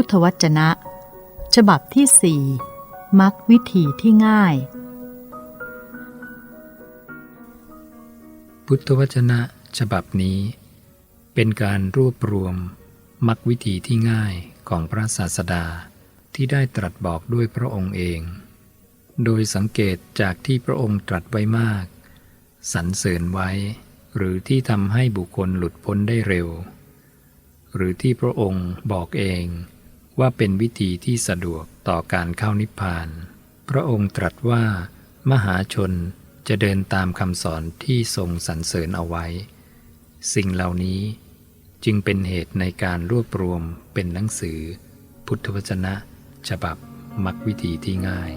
พุทธวจนะ ฉบับที่สี่มักวิธีที่ง่าย พุทธวจนะฉบับนี้ เป็นการรวบรวมมรรควิธีที่ง่ายของพระศาสดาที่ได้ตรัสบอกด้วยพระองค์เอง โดยสังเกตจากที่พระองค์ตรัสไว้มาก สรรเสริญไว้ หรือที่ทำให้บุคคลหลุดพ้นได้เร็ว หรือที่พระองค์บอกเอง ว่าเป็นวิธีที่สะดวกต่อการเข้านิพพาน พระองค์ตรัสว่า มหาชนจะเดินตามคำสอนที่ทรงสรรเสริญเอาไว้ สิ่งเหล่านี้จึงเป็นเหตุในการรวบรวมเป็นหนังสือ พุทธวจนะ ฉบับมักวิธีที่ง่าย